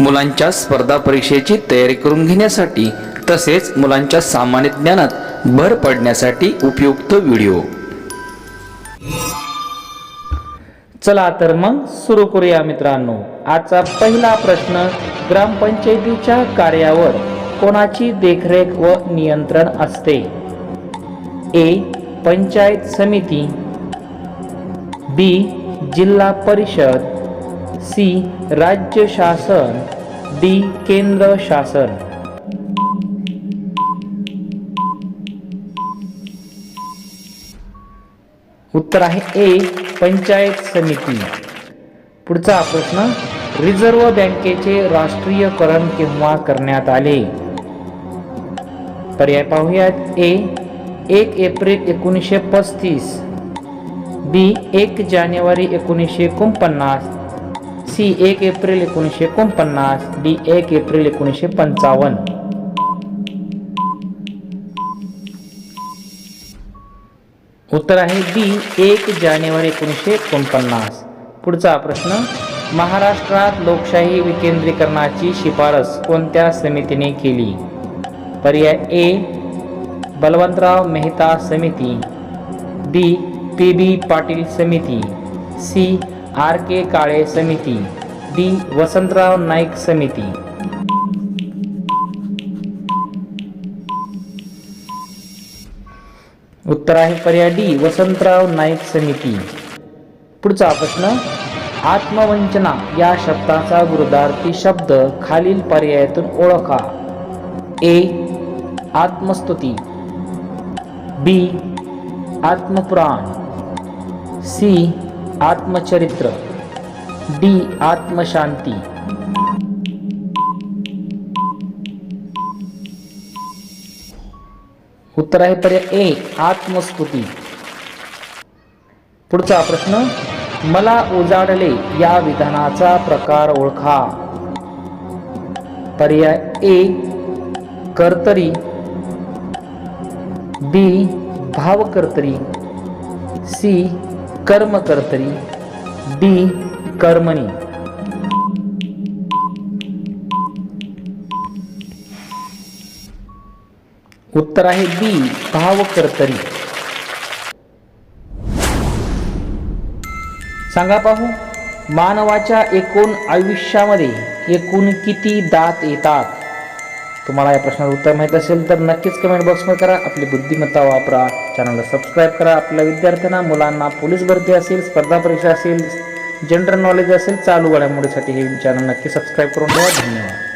मुलांच्या स्पर्धा परीक्षेची तयारी करून घेण्यासाठी तसेच मुलांच्या सामान्य ज्ञानात भर पडण्यासाठी उपयुक्त व्हिडिओ. चला तर मग सुरू करूया मित्रांनो. आजचा पहिला प्रश्न ग्रामपंचायतीच्या कार्यावर कोणाची देखरेख व नियंत्रण असते? ए. पंचायत समिती. बी. जिल्हा परिषद. सी. राज्य शासन. डी. केंद्र शासन. उत्तर आहे ए. पंचायत समिती. पुढचा प्रश्न रिझर्व्ह बँकेचे राष्ट्रीयकरण केव्हा करण्यात आले? पर्याय पाहूयात. ए. एक एप्रिल एकोणीसशे पस्तीस. बी. एक जानेवारी एकोणीसशे एकोणपन्नास. सी एक एप्रिल एकोणीसशे एकोणपन्नास डी एक एप्रिल एकोणीसशे पंचावन्न. उत्तर आहे बी एक जानेवारी एकोणीसशे एकोणपन्नास. पुढचा प्रश्न महाराष्ट्रात लोकशाही विकेंद्रीकरणाची शिफारस कोणत्या समितीने केली? पर्याय ए बलवंतराव मेहता समिती बी पी बी पाटील समिती सी आर के काळे समिती डी. वसंतराव नाईक समिती. उत्तर आहे पर्याय डी. वसंतराव नाईक समिती. पुढचा प्रश्न आत्मवंचना या शब्दाचा गुरुदार्थी शब्द खालील पर्यायातून ओळखा. ए. आत्मस्तुती. बी. आत्मपुराण. सी. आत्मचरित्र. डी. आत्मशांती. उत्तर आहे पर्याय ए आत्मस्तुती पुढचा प्रश्न मला उजाडले या विधानाचा प्रकार ओळखा. पर्याय ए कर्तरी. बी भावकर्तरी. सी कर्मकर्तरी डी कर्मणी. उत्तर आहे बी भावकर्तरी. सांगा पाहू मानवाच्या एकूण आयुष्यामध्ये एकूण किती दात येतात? तुम्हाला या प्रश्नाचं उत्तर माहीत असेल तर नक्कीच कमेंट बॉक्समध्ये करा. आपली बुद्धिमत्ता वापरा. चॅनलला सबस्क्राईब करा. आपल्या विद्यार्थ्यांना मुलांना पोलीस भरती असेल स्पर्धा परीक्षा असेल जनरल नॉलेज असेल चालू घडामोडीसाठी हे चॅनल नक्की सबस्क्राईब करून ठेवा. धन्यवाद.